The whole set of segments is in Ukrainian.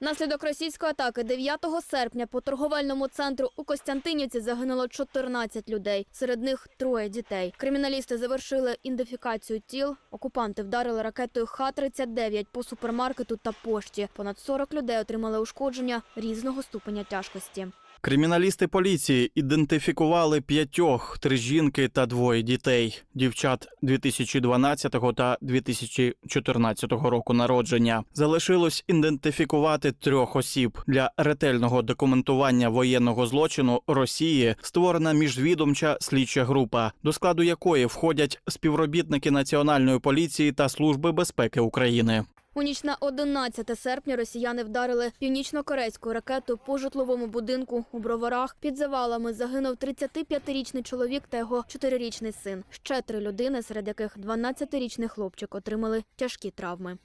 Наслідок російської атаки 9 серпня по торговельному центру у Костянтинівці загинуло 14 людей. Серед них троє дітей. Криміналісти завершили ідентифікацію тіл. Окупанти вдарили ракетою Х-39 по супермаркету та пошті. Понад 40 людей отримали ушкодження різного ступеня тяжкості. Криміналісти поліції ідентифікували п'ятьох, три жінки та двоє дітей, дівчат 2012 та 2014 року народження. Залишилось ідентифікувати трьох осіб для ретельного документування воєнного злочину Росії. Створена міжвідомча слідча група, до складу якої входять співробітники Національної поліції та Служби безпеки України. У ніч на 11 серпня росіяни вдарили північно-корейську ракету по житловому будинку у броварах. Під завалами загинув 35-річний чоловік та його 4-річний син. Ще три людини, серед яких 12-річний хлопчик, отримали тяжкі травми.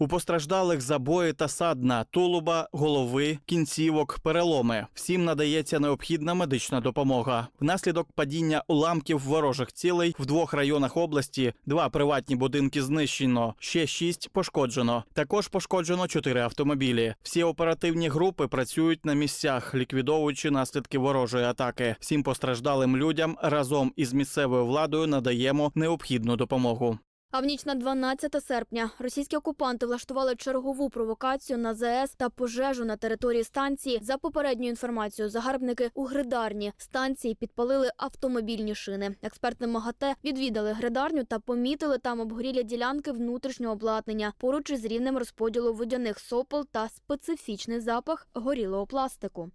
У постраждалих забої та садна, тулуба, голови, кінцівок, переломи. Всім надається необхідна медична допомога. Внаслідок падіння уламків ворожих цілей в двох районах області два приватні будинки знищено, ще шість пошкоджено. Також пошкоджено чотири автомобілі. Всі оперативні групи працюють на місцях, ліквідовуючи наслідки ворожої атаки. Всім постраждалим людям разом із місцевою владою надаємо необхідну допомогу. А в ніч на 12 серпня російські окупанти влаштували чергову провокацію на ЗАЕС та пожежу на території станції. За попередньою інформацією, загарбники у гридарні станції підпалили автомобільні шини. Експерти МАГАТЕ відвідали гридарню та помітили там обгорілі ділянки внутрішнього обладнання поруч із рівнем розподілу водяних сопел та специфічний запах горілого пластику.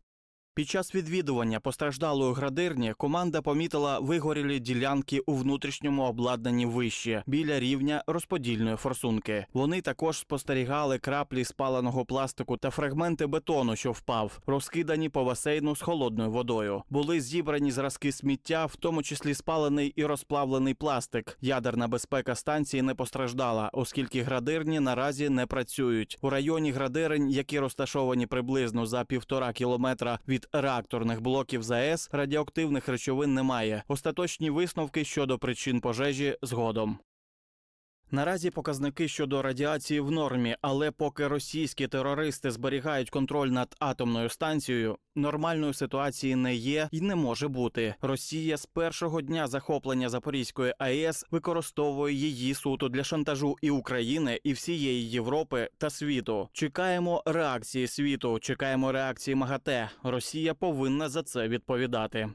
Під час відвідування постраждалої градирні команда помітила вигорілі ділянки у внутрішньому обладнанні вище біля рівня розподільної форсунки. Вони також спостерігали краплі спаленого пластику та фрагменти бетону, що впав, розкидані по басейну з холодною водою. Були зібрані зразки сміття, в тому числі спалений і розплавлений пластик. Ядерна безпека станції не постраждала, оскільки градирні наразі не працюють. У районі градирень, які розташовані приблизно за півтора кілометра від реакторних блоків ЗАЕС, радіоактивних речовин немає. Остаточні висновки щодо причин пожежі згодом. Наразі показники щодо радіації в нормі, але поки російські терористи зберігають контроль над атомною станцією, нормальної ситуації не є і не може бути. Росія з першого дня захоплення Запорізької АЕС використовує її суто для шантажу і України, і всієї Європи та світу. Чекаємо реакції світу, чекаємо реакції МАГАТЕ. Росія повинна за це відповідати.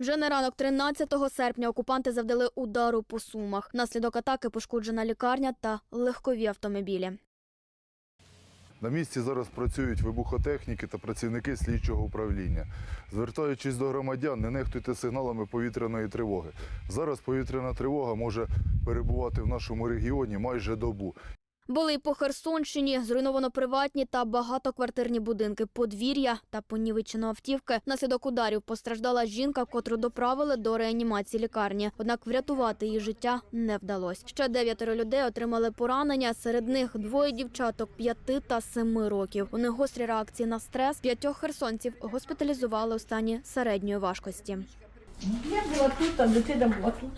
Вже на ранок 13 серпня окупанти завдали удару по сумах. Внаслідок атаки пошкоджена лікарня та легкові автомобілі. На місці зараз працюють вибухотехніки та працівники слідчого управління. Звертаючись до громадян, не нехтуйте сигналами повітряної тривоги. Зараз повітряна тривога може перебувати в нашому регіоні майже добу. Були й по Херсонщині, зруйновано приватні та багатоквартирні будинки, подвір'я та понівечено автівки. Внаслідок ударів постраждала жінка, котру доправили до реанімації лікарні. Однак врятувати її життя не вдалося. Ще дев'ятеро людей отримали поранення. Серед них двоє дівчаток п'яти та семи років. У них гострі реакції на стрес. П'ятьох херсонців госпіталізували у стані середньої важкості. Я була тут, а дитина була тут.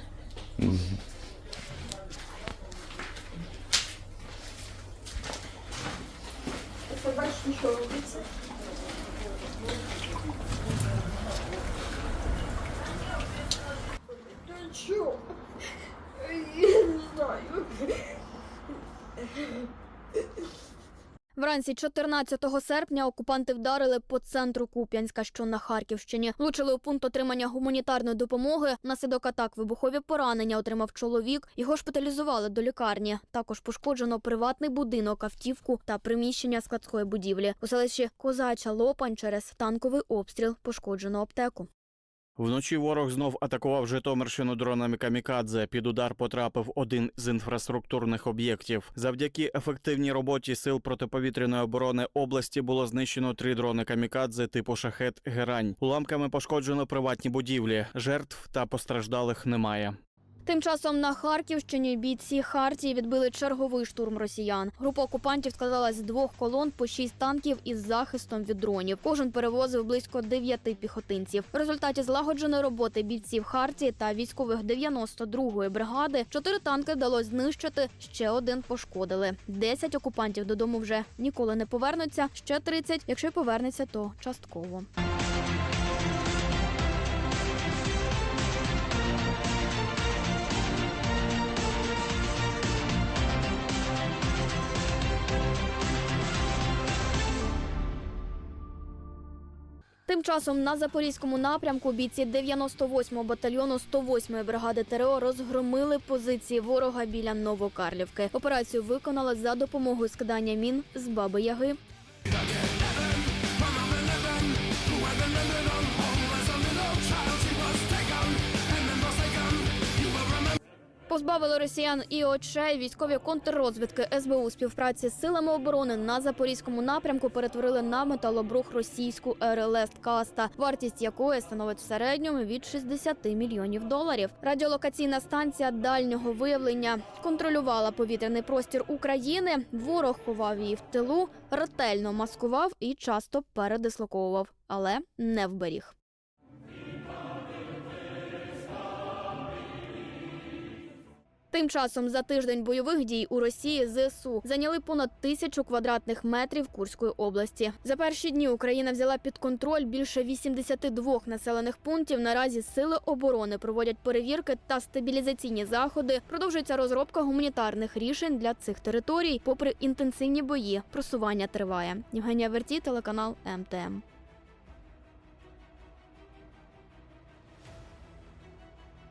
Бачите, що робиться? Що? Я не знаю. Вранці 14 серпня окупанти вдарили по центру Куп'янська, що на Харківщині. Влучили у пункт отримання гуманітарної допомоги. Внаслідок атак вибухові поранення отримав чоловік. Його шпиталізували до лікарні. Також пошкоджено приватний будинок, автівку та приміщення складської будівлі. У селищі Козача Лопань через танковий обстріл пошкоджено аптеку. Вночі ворог знов атакував Житомирщину дронами камікадзе. Під удар потрапив один з інфраструктурних об'єктів. Завдяки ефективній роботі сил протиповітряної оборони області було знищено три дрони камікадзе типу шахет Герань. Уламками пошкоджено приватні будівлі. Жертв та постраждалих немає. Тим часом на Харківщині бійці Хартії відбили черговий штурм росіян. Група окупантів складалась з двох колон по шість танків із захистом від дронів. Кожен перевозив близько дев'яти піхотинців. В результаті злагодженої роботи бійців Хартії та військових 92-ї бригади чотири танки вдалося знищити. Ще один пошкодили. Десять окупантів додому вже ніколи не повернуться. Ще 30, якщо повернеться, то частково. Тим часом на запорізькому напрямку бійці 98-го батальйону 108-ї бригади ТРО розгромили позиції ворога біля Новокарлівки. Операцію виконали за допомогою скидання мін з Баби Яги. Позбавили росіян і очей військові контррозвідки СБУ співпраці з силами оборони на запорізькому напрямку перетворили на металобрух російську РЛС Каста, вартість якої становить в середньому від 60 мільйонів доларів. Радіолокаційна станція дальнього виявлення контролювала повітряний простір України. Ворог ховав її в тилу, ретельно маскував і часто передислоковував, але не вберіг. Тим часом за тиждень бойових дій у Росії ЗСУ зайняли понад тисячу квадратних метрів Курської області. За перші дні Україна взяла під контроль більше 82 населених пунктів. Наразі сили оборони проводять перевірки та стабілізаційні заходи. Продовжується розробка гуманітарних рішень для цих територій. Попри інтенсивні бої, просування триває. Євгенія Верті, телеканал МТМ.